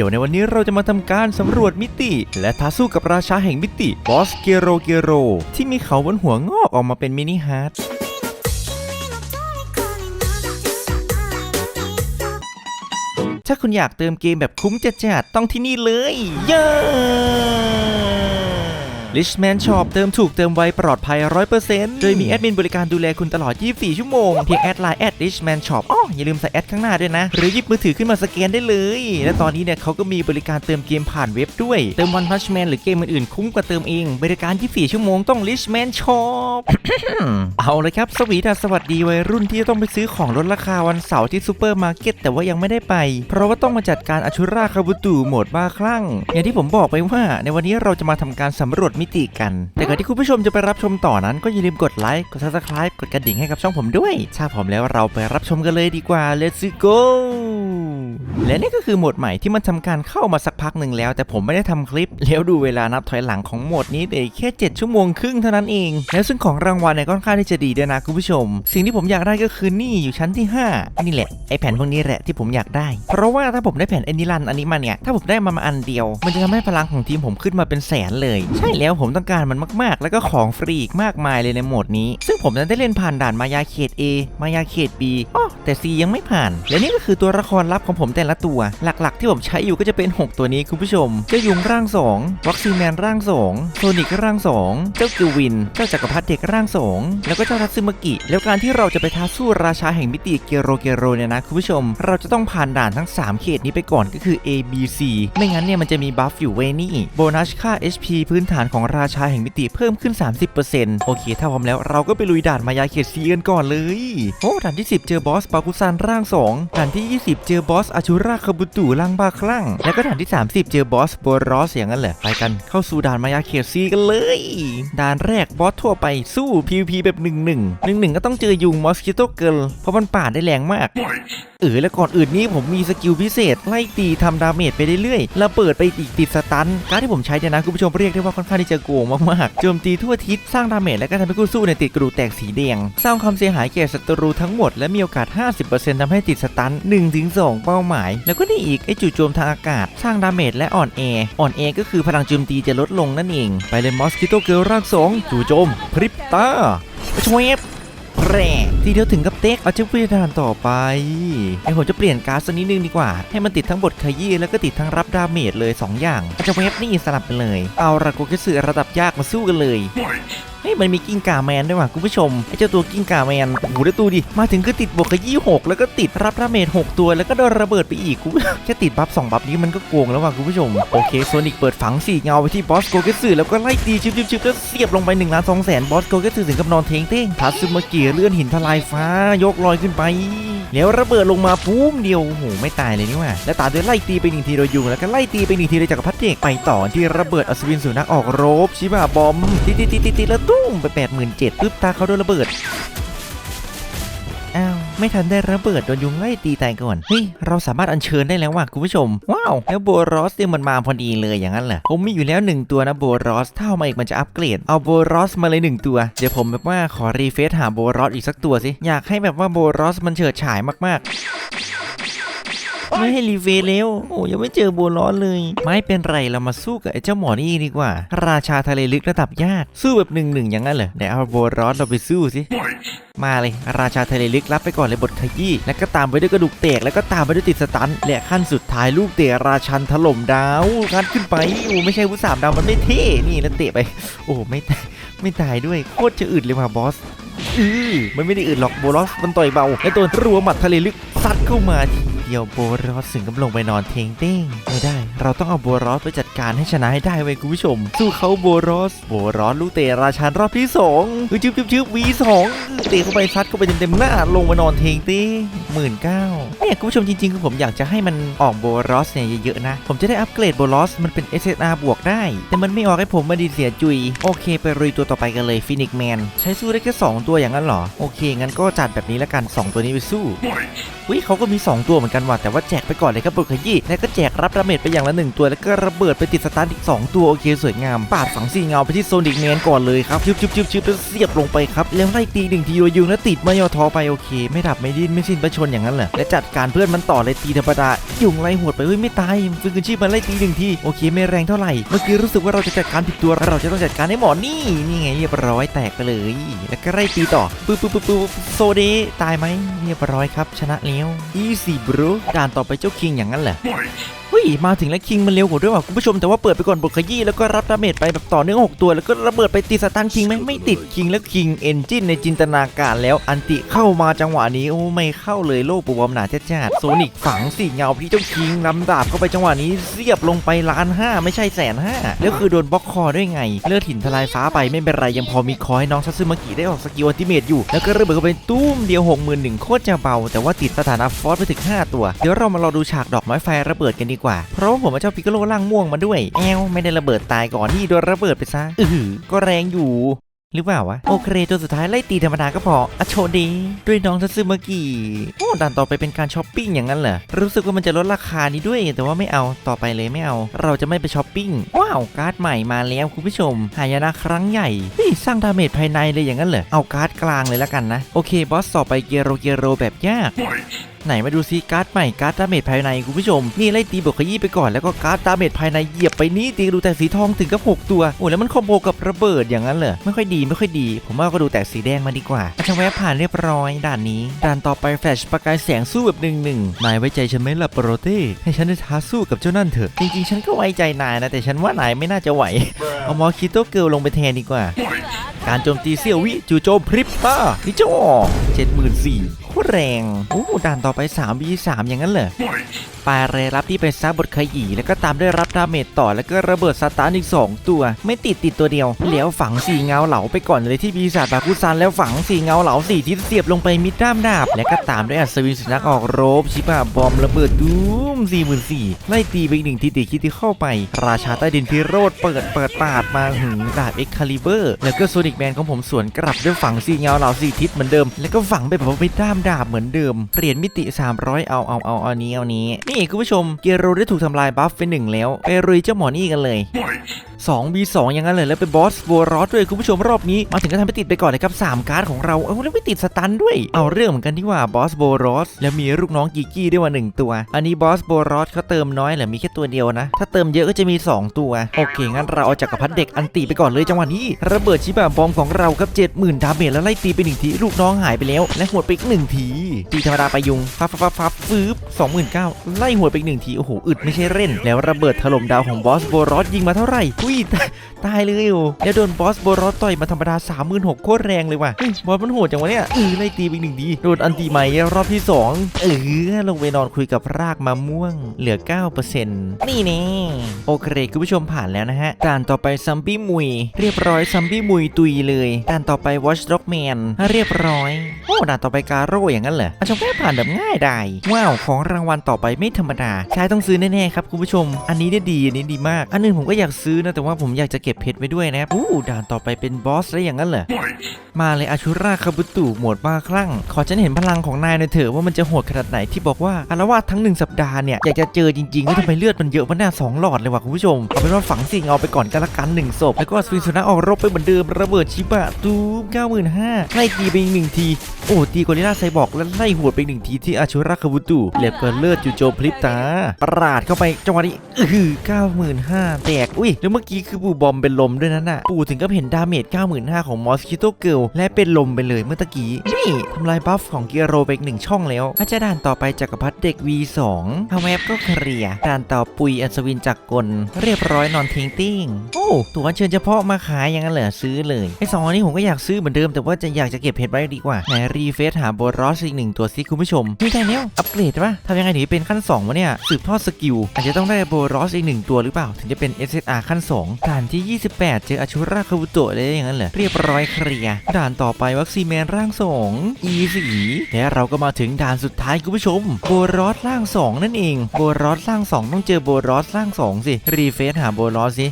ดี๋ยวในวันนี้เราจะมาทำการสำรวจมิติ และท้าสู้กับราชาแห่งมิติบอสเกโรเกโร ที่มีเขาบนหัวงอกออกมาเป็นมินิฮาร์ดถ้าคุณอยากเติมเกมแบบคุ้มจัดๆต้องที่นี่เลย เย้ Richman Shop เติมถูกเติมไวปลอดภัย 100%โดยมีแอดมินบริการดูแลคุณตลอด 24 ชั่วโมง เพียงแอดไลน์แอด Richman Shop อ๋ออย่าลืมใส่แอดข้างหน้าด้วยนะ หรือหยิบมือถือขึ้นมาสแกนได้เลย และตอนนี้เนี่ยเขาก็มีบริการเติมเกมผ่านเว็บด้วย เติม One Punch Man หรือเกมอื่นๆคุ้มกว่าเติมเอง บริการ 24 ชั่วโมงต้อง Richman Shop เอาเลยครับ สวีดัสสวัสดีวัยรุ่นที่ต้องไปซื้อของลดราคาวันเสาร์ที่ซูเปอร์มาร์เก็ตแต่ว่ายังไม่ได้ไป เพราะว่าต้องมาจัดการอชุราคาบุตุโหมดบ้าคลั่ง อย่างที่ผมบอกไปว่า ในวันนี้เราจะมาทำการสำรวจมิติกัน แต่ก่อนที่คุณผู้ชมจะไปรับชมต่อนั้นก็อย่าลืมกดไลค์ กด subscribe กดกระดิ่งให้กับช่องผมด้วย ถ้าพร้อมแล้วเราไปรับชมกันเลยดีกว่า let's go และนี่ก็คือโหมดใหม่ที่มันทำการเข้ามาสักพักหนึ่งแล้ว แต่ผมไม่ได้ทำคลิป แล้วดูเวลานับถอยหลังของโหมดนี้เองแค่ 7 ชั่วโมงครึ่งเท่านั้นเอง แล้วซึ่งของรางวัลเนี่ยก็ค่อนข้างที่จะดีด้วยนะคุณผู้ชม สิ่งที่ผมอยากได้ก็คือนี่อยู่ชั้นที่ 5 นี่แหละไอแผ่นพวกนี้แหละที่ผมอยากได้ เพราะว่าถ้าผมได้แผ่นเอนิลันอันนี้มาเนี่ยถ้าผมได้มามาอันเดียว มันจะทำให้พลังของทีมผมขึ้นมาเป็นแสนเลย ใช่แล้วแล้วผมต้องการมันมากๆ แล้วก็ของฟรีอีกมากมายเลยในโหมดนี้ ซึ่งผมนั้นได้เล่นผ่านด่านมายาเขต A มายาเขต B อ๋อแต่ C ยังไม่ผ่าน และนี่ก็คือตัวละครลับของผมแต่ละตัว หลักๆ ที่ผมใช้อยู่ก็จะเป็น 6 ตัวนี้คุณผู้ชม เจ้ายุงร่าง 2 วัคซีนแมนร่าง 2 โซนิกร่าง 2 เจ้ากิวิน เจ้าจักรพรรดิเด็กร่าง 2 แล้วก็เจ้าทัตซึมากิ แล้วการที่เราจะไปท้าสู้ราชาแห่งมิติเกโรเกโรเนี่ยนะคุณผู้ชม เราจะต้องผ่านด่านทั้ง 3 เขตนี้ไปก่อนก็คือ A B C ไม่งั้นเนี่ยมันจะมีบัฟอยู่เวยนี่โบนัสค่า HP พื้นฐานของของราชาแห่งมิติเพิ่มขึ้น 30%โอเค ถ้าพร้อมแล้วเราก็ไปลุยด่านมายาเขต C กันก่อนเลย โอ้ด่านที่ 10 เจอบอสปากุซันร่าง 2 ด่านที่ 20 เจอบอสอาชูราคาบุตุร่างบ้าคลั่ง แล้วก็ด่านที่ 30 เจอบอสโบรอสอย่างนั้นแหละ ไปกันเข้าสู่ด่านมายาเขต C กันเลย ด่านแรกบอสทั่วไปสู้ PVP แบบ1-1 1-1ก็ต้องเจอยุงมอสคิโตเกิลเพราะมันป่าได้แรงมากเออแล้วก่อนอื่นนี้ผมมีสกิลพิเศษไล่ตีทำดาเมจไปเรื่อยๆแล้วเปิดไปอีกติดสตันการที่ผมใช้เนี่ยนะคุณผู้ชมเรียกได้ว่าค่อนข้างที่จะโกงมากๆโจมตีทั่วทิศสร้างดาเมจและก็ทำให้คู่สู้ในติดกระดูกแตกสีแดงสร้างความเสียหายแก่ศัตรูทั้งหมดและมีโอกาส 50%ทำให้ติดสตัน 1-2 เป้าหมาย แล้วก็นี่อีกไอจู่โจมทางอากาศ สร้างดาเมจและอ่อนแออ่อนแอก็คือพลังโจมตีจะลดลงนั่นเอง ไปเลยมอสคิโตเกิลร่างสองจู่โจมพริบตาชวย แร่ทีเดียวถึงกับเต็กเอาเจ้าพิธานต่อไปไอผมจะเปลี่ยนการ์ดสักนิดนึงดีกว่า ให้มันติดทั้งบทขยี้แล้วก็ติดทั้งรับดาเมจเลย 2 อย่างเอาเจะเวฟนี่สลับไปเลย เอาระโกเกสึระดับยากมาสู้กันเลย ฮ้ยมันมีกิ้งก่าแมนด้วยว่ะคุณผู้ชมไอเจ้าตัวกิ้งก่าแมนโอ้โหแล้วตูดิมาถึงก็ติดบทขยี้6แล้วก็ติดรับดาเมจ6ตัวแล้วก็โดนระเบิดไปอีกคุณแค่ติดบัฟ2บัฟนี้มันก็โกงแล้วว่ะคุณผู้ชมโอเคโซนิกเปิดฝังสี่เงาไปที่บอสโกเกสึแล้วก็ไล่ตีชิบๆๆแล้วเสียบลงไป1ล้าน2แสนบอสโกเกสึถึงกับนอนเทงเต้งทัตซึมากิเลื่อนหินทลายฟ้ายกลอยขึ้นไปแล้วระเบิดลงมาปุ้มเดียวโอ้โหไม่ตายเลยนี่ว่าแล้วตามด้วยไล่ตีไปหนึ่งทีโดยยุงแล้วก็ไล่ตีไปหนึ่งทีโดยจักรพรรดิเด็กไปต่อที่ระเบิดอัศวินสุนัขออกรบชิบะบอมติดติดติดติดแล้วตุมไปแปดหมื่นเจ็ดปึ๊บตาเขาโดนระเบิด อ้าว ไม่ทันได้ระเบิดโดนยุงไล่ตีตายก่อน เฮ้ย เราสามารถอัญเชิญได้แล้วว่ะคุณผู้ชม ว้าว แล้วโบรอสเนี่ยมันมาพอดีเลยอย่างนั้นเหรอผมมีอยู่แล้วหนึ่งตัวนะโบรอสถ้าเอามาอีกมันจะอัปเกรด เอาโบรอสมาเลยหนึ่งตัว เดี๋ยวผมแบบว่าขอรีเฟซหาโบรอสอีกสักตัวสิ อยากให้แบบว่าโบรอสมันเฉิดฉายมากๆ ไม่ให้รีเฟแล้ว โอ้ยังไม่เจอโบรอสเลย ไม่เป็นไรเรามาสู้กับไอ้เจ้าหมอนี่ดีกว่า ราชาทะเลลึกระดับยากสู้แบบหนึ่งหนึ่งอย่างนั้นเหรอเดี๋ยวเอาโบรอสเราไปสู้สิมาเลย ราชาทะเลลึกรับไปก่อนเลยบทขยี้แล้วก็ตามไปด้วยกระดูกแตกแล้วก็ตามไปด้วยติดสตันและขั้นสุดท้ายลูกเตะราชันถล่มดาวงัดขึ้นไปโอ้ไม่ใช่วุฒสามดาวมันไม่เท่นี่แล้วเตะไป โอ้ไม่ตายไม่ตายด้วยโคตรจะอึดเลยว่ะบอสอือมันไม่ได้อึดหรอกโบรอสมันต่อยเบาและตัวรัวหมัดทะเลลึกซัดเข้ามาที เดียวโบรอสถึงกับลงไปนอนเทงเต้งไม่ได้ เราต้องเอาโบรอสไปจัดการให้ชนะให้ได้เว้ยคุณผู้ชม สู้เขาโบรอสโบรอสลูกเตะราชันรอบที่สองเฮ้ยจึ๊บจึ๊บจึ๊บวีสองเตะเข้าไปซัดเข้าไปเต็มๆหน้าลงมานอนเทงเต้งหมื่นเก้าเนี่ยคุณผู้ชมจริงๆคือผมอยากจะให้มันออกโบรอสเนี่ยเยอะๆนะ ผมจะได้อัปเกรดโบรอสมันเป็น SSR บวกได้ แต่มันไม่ออกให้ผมมาดีเสียจุย โอเค ไปรุยตัวต่อไปกันเลยฟินิกแมนใช้สู้ได้แค่2ตัวอย่างนั้นเหรอโอเคงั้นก็จัดแบบนี้ล้วกัน 2 ตัวนี้ไปสู้วิเขาก็มี 2 ตัวเหมือนกันกันว่ะแต่ว่าแจกไปก่อนเลยครับบุกขยี้แล้วก็แจกรับดาเมจไปอย่างละหนึ่งตัว แล้วก็ระเบิดไปติดสตาร์ทอีกสองตัวโอเคสวยงามปาดฝังสี่เงาไปที่โซนิกแมนก่อนเลยครับชึบชึบชึบชึบแล้วเสียบลงไปครับแล้วไล่ตีหนึ่งทีโดยยุงแล้วติดม่ยอทอไปโอเค ไม่ดับไม่ดิ้นไม่สิ้นประชนอย่างนั้นเหรอและจัดการเพื่อนมันต่อเลยตีธรรมดายุงไล่หวดไปเฮ้ยไม่ตายฟื้นคืนชีพมันไล่ตีหนึ่งทีโอเคไม่แรงเท่าไหร่เมื่อกี้รู้สึกว่าเราจะจัดการผิดตัวเราจะต้องจัดการให้หมอนี่นี่ไงเรียบร้อยแตกไปเลย แล้วก็ไล่ตีต่อปึ๊บปึ๊บปึ๊บปึ๊บโซเดตายไหมเรียบร้อยครับชนะแล้ว easy bro ด่านต่อไปเจ้าคิงอย่างนั้นเหรอ เฮ้ยมาถึงแล้วคิงมันเร็วกว่าด้วยว่ะคุณผู้ชมแต่ว่าเปิดไปก่อนบทขยี้แล้วก็รับดาเมจไปแบบต่อเนื่อง6ตัว แล้วก็ระเบิดไปตีสตันคิงไหมไม่ติดคิงแล้วคิงเอนจินในจินตนาการแล้วอันติเข้ามาจังหวะนี้โอ้ไม่เข้าเลยโลกปูบอมหนาแจ๊ดโซนิกฝังสี่เงาพี่เจ้าคิงลำดาบเข้าไปจังหวะนี้เสียบลงไปล้านห้าไม่ใช่แสนห้าแล้วคือโดนบล็อกคอด้วยไง เลือดหินทลายฟ้าไปไม่เป็นไรยังพอมีคอยน้องซัซึมากิได้ออกสกิลอัลติเมทอยู่ แล้วก็ระเบิดเข้าไปตุ้มเดียวหกหมื่นหนึ่งโคตรจะเบาแต่ว่าติดสถานะฟอสไปถึง 5 ตัว เดี๋ยวเรามารอดูฉากดอกไม้ไฟระเบิดกันดีกว่า เพราะผมเอาเจ้าปิกโกโลล่างม่วงมาด้วย แอลไม่ได้ระเบิดตายก่อนที่โดนระเบิดไปซะอืออก็แรงอยู่หรือเปล่าวะ โอเคตัวสุดท้ายไล่ตีธรรมดาก็พออโชดี ด้วยน้องทัตซึมากิโอ้ด่านต่อไปเป็นการช้อปปิ้งอย่างนั้นเหรอ รู้สึกว่ามันจะลดราคานี้ด้วย แต่ว่าไม่เอาต่อไปเลยไม่เอา เราจะไม่ไปช้อปปิ้ง ว้าว การ์ดใหม่มาแล้วคุณผู้ชม หายนะครั้งใหญ่เฮ้ยสร้างดาเมจภายในเลยอย่างนั้นเหรอ เอาการ์ดกลางเลยละกันนะ โอเคบอสต่อไปเกโรเกโรแบบยากไหนมาดูซิการ์ดใหม่การ์ดดาเมจภายในคุณผู้ชม นี่ไล่ตีบวกขยี้ไปก่อนแล้วก็การ์ดดาเมจภายในเหยียบไปนี่ตีดูแต่สีทองถึงกับ 6 ตัวโอ้แล้วมันคอมโบกับระเบิดอย่างนั้นเหรอไม่ค่อยดีไม่ค่อยดี ผมว่าก็ดูแต่สีแดงมาดีกว่าช่างแวะผ่านเรียบร้อยด่านนี้ด่านต่อไปแฟลชประกายแสงสู้แบบหนึ่งหนึ่งนายไว้ใจฉันไหมล่ะโปรเต้ให้ฉันได้ท้าสู้กับเจ้านั่นเถอะจริงๆฉันก็ไว้ใจนายนะแต่ฉันว่านายไม่น่าจะไหวเอามอคิโตเกิลลงไปแทนดีกว่า การโจมตีเสี่ยววิจูโจมพริบตาที่จอเจ็ดหมื่นสี่โคตรแรงโอ้ด่านต่อไป3 v 3อย่างนั้นเหรอปลายเรรับที่ไป็นซาบทขยี้แล้วก็ตามได้รับดาเมจต่อแล้วก็ระเบิดสตาร์อีก 2 ตัว ไม่ติดติดตัวเดียวเลียวฝังสีเงาเหลาไปก่อนเลยที่ปีศาจบาคุซันแล้วฝังสีเงาเหลาสี่ที่เสียบลงไปมิดด้ามดาบ แล้วก็ตามด้วยอัศวินสุนัขออกโรบชิบะบอมระเบิดดู 4 4 0 0ไล่ตีไปอีกหนึ่งทีตีคิดที่เข้าไป ราชาใต้ดินพิโรธเปิดเปิดปาดมาหึงดาบเอ็กคาลิเบอร์ แล้วก็โซนิกแมนของผมสวนกลับด้วยฝังสีเงาเหล่าสีทิศเหมือนเดิม แล้วก็ฝังไปแบบไม่ได้ามดาบเหมือนเดิมเปลี่ยนมิติ 300 เอาเอาเอาเอานี้เอานี้ นี่คุณผู้ชมเกโรได้ถูกทำลายบัฟไปหนึ่งแล้ว ไปรุยเจ้าหมอนี่กันเลย 2v2 อย่างนั้นเลยแล้วไปบอสบัรอสด้วยคุณผู้ชมรอบนี้ มาถึงก็ทำไปติดไปก่อนเลยครับ 3 การ์ดของเราเอาแล้วไม่ติดสตันด้วย เอาเรื่องเหมือนกันที่ว่าบอสโบรอสแล้วมีลูกน้องกิกี้ด้ว่าหตัว อันนี้บอสโบรอสเขาเติมน้อยเหรือมีแค่ตัวเดียวนะ ถ้าเติมเยอะก็จะมี 2 ตัว โอเค งั้นเราเอาจักรพรรดิเด็กอันตีไปก่อนเลยจังหวะนี้ ระเบิดชิบะบอมของเราครับ70,000ดาเมจแล้วไล่ตีไปหนึ่งทีลูกน้องหายไปแล้ว และหัวดไปอีกหนึ่งทีตีธรรมดาไปยุงฟับฟับฟับฟับฟืบ29,000ไล่หัวดไปอีกหนึ่งทีโอ้โหอึดไม่ใช่เล่น แล้วระเบิดถล่มดาวของบอสโบรอสยิงมาเท่าไหร่อุ้ยตายเลยโอ้แล้วโดนบอสโบรอสต่อยมาธรรมดา36,000โคตรแรงเลยว่ะบอสมันโหดจังวะเนี่ยเออไล่ตีไปอีกหนึ่งดีโดนอันตีใหม่รอบที่ 2 เออลงไปนอนคุยกับรากมะม่วง เหลือ 9%นี่แน่โอเคคุณผู้ชมผ่านแล้วนะฮะด่านต่อไปซัมบี้มุย เรียบร้อยซัมบี้มุยตุยเลยด่านต่อไป Watch Dog Man เรียบร้อยโอ้ด่านต่อไปกาโร่อย่างนั้นเหรออาชมแค่ผ่านแบบง่ายดายว้าวของรางวัลต่อไปไม่ธรรมดาใช้ต้องซื้อแน่ๆครับคุณผู้ชม อันนี้ได้ดีอันนี้ดีมาก อันนึงผมก็อยากซื้อนะแต่ว่าผมอยากจะเก็บเพชรไว้ด้วยนะครับอู้ด่านต่อไปเป็นบอสได้อย่างนั้นเหรอมาเลยอาชูราคาบุตุหมวดบ้าคลั่ง ขอฉันเห็นพลังของนายหน่อยเถอะว่ามันจะโหดขนาดไหนที่บอกว่าอารวาสทั้งหนึ่งสัปดาห์เนี่ยอยากจะเจอจริงๆว่าทำไมเลือดมันเยอะมันน่าสองหลอดเลยว่ะคุณผู้ชมเอาเป็นว่าฝังสิ่งเอาไปก่อนกันละกันหนึ่งศพแล้วก็สวินสุนัขออกรบไปเหมือนเดิมระเบิดชิบะตูมเก้าหมื่นห้าไล่ตีไปอีกหนึ่งทีโอ้ตีกอริลลาไซบอร์กแล้วไล่หัวดไปหนึ่งทีที่อาชูราคาบุตุเล็บก็เลือดจู่โจมพลิบตาประหลาดเข้าไปจังหวะนี้อืออเก้าหมื่นห้าแตกอุ้ยแล้วเมื่อกี้คือปูบอมเป็นลมด้วยนั่นน่ะ ปู่ถึงก็เห็นดาเมจ 95,000 ของมอสคิโตเกิลและเป็นลมไปเลยเมื่อตะกี้ นี่ทำลายบัฟของเกียโรไปอีกหนึ่งช่องแล้วอาจจะด่านต่อไปจักรพรรดิเด็ก V2 ทำแวบก็เคลียร์ด่านต่อปุยอัศวินจักรกล เรียบร้อยนอนทิ้งติ้ง โอ้ตัวเชิญเฉพาะมาขายอย่างนั้นเหรอซื้อเลยไอ้สองอันนี้ผมก็อยากซื้อเหมือนเดิมแต่ว่าจะอยากจะเก็บเพชรไว้ดีกว่าไหนรีเฟซหาโบรอสอีกหนึ่งตัวซิคุณผู้ชมไม่ได้แล้วอัปเกรดปะทำยังไงถึงเป็นขั้น2วะเนี่ยสืบทอดสกิลอาจจะต้องได้โบรอสอีกหนึ่งตัวหรือเปล่า ถึงจะเป็น SSR ขั้น2ด่านที่28 เจออาชูราคาบุโตะเลยอย่างนั้นเหรอเรียบร้อยเคลียร์ด่านต่อไปวัคซีแมนร่างสอง E สีและเราก็มาถึงด่านสุดท้ายคุณผู้ชม โบรอสร่าง2นั่นเองโบรอสร่าง2ต้องเจอโบรอสร่าง2สิรีเฟซหาโบรอสสิ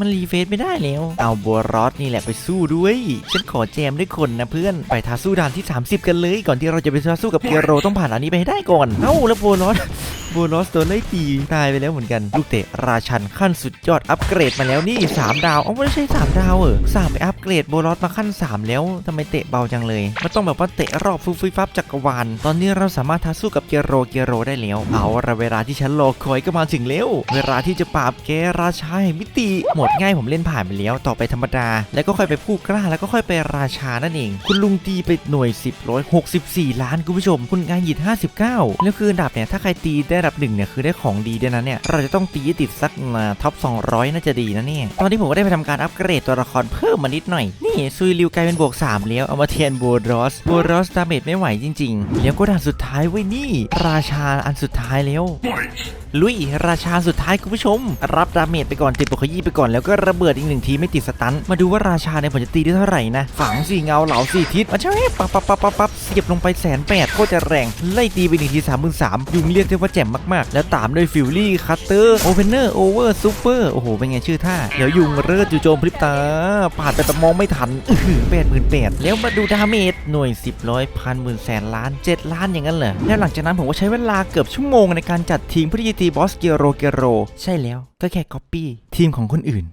มันรีเฟซไม่ได้แล้ว เอาบัวรอสนี่แหละไปสู้ด้วย ฉันขอแจมด้วยคนนะเพื่อน ไปท้าสู้ด่านที่ 30 กันเลย ก่อนที่เราจะไปท้าสู้กับเกียโรต้องผ่านอันนี้ไปให้ได้ก่อน เอ้าแล้วบัวรอ สบัวรอสโดนไล่ตีตายไปแล้วเหมือนกัน ลูกเตะราชันขั้นสุดยอดอัปเกรดมาแล้วนี่ 3 ดาว เอ้าไม่ใช่ 3 ดาวเออสามไปอัปเกรดบัวรอสมาขั้น 3 แล้วทำไมเตะเบาจังเลย มันต้องแบบว่าเตะรอบฟุบฟิฟับจักรวาล ตอนนี้เราสามารถท้าสู้กับเกโรเกโรได้แล้ว เอาละเวลาที่ฉันรอคอยก็มาถึงแล้ว เวลาที่จะปราบแกราชาแห่งมิติหมดง่ายผมเล่นผ่านไปแล้ว ต่อไปธรรมดา แล้วก็ค่อยไปผู้กล้าแล้วก็ค่อยไปราชานั่นเอง คุณลุงตีไปหน่วย10ร้อย64 ล้านคุณผู้ชม คุณงานหยิด59แล้วคืออันดับเนี่ยถ้าใครตีได้ระดับหนึ่งเนี่ยคือได้ของดีด้วยนะเนี่ยเราจะต้องตีติดสักมาท็อป 200 น่าจะดีนะเนี่ยตอนที่ผมก็ได้ไปทำการอัปเกรดตัวละครเพิ่มมานิดหน่อย นี่ซุยริวกลายเป็นบวก 3 แล้วเอามาเทียนโบรอสโบรอสดาเมจไม่ไหวจริง ๆ แล้วก็ด่านสุดท้ายไว้นี่ ราชาอันสุดท้ายแล้ว ลุย ราชาสุดท้ายคุณผู้ชม รับดาเมจไปก่อนติดปกขยี้ไปก่อนแล้วก็ระเบิดอีกหนึ่งทีไม่ติดสตันมาดูว่าราชาเนี่ยผมจะตีได้เท่าไหร่นะฝังสี่เงาเหลาสี่ทิศมาใช่ปั๊บปั๊บปั๊บปั๊บปั๊บเสียบลงไปแสนแปดโคตรจะแรง ไล่ตีไปหนึ่งทีสามหมื่นสามยุงเรียกได้ว่าแจ่มมากๆ แล้วตามด้วยฟิลลี่คัตเตอร์โอเพนเนอร์โอเวอร์ซูเปอร์โอ้โหเป็นไงชื่อท่าเดี๋ยวยุงเลิศจู่โจมพริบตาปาดไปแต่มองไม่ทันอื้อแปดหมื่นแปดแล้วมาดูดาเมจหน่วยสิบร้อยพันหมื่นแสนล้านเจ็ดล้านอย่างนั้นเหรอแล้วหลังจากนั้นผมก็ใช้เวลาเกือบชั่วโมงในการจัดทีมเพื่อที่จะตีบอสเกโรเกโรใช่แล้วก็แค่ก๊อปปี้ทีมของคนอื่น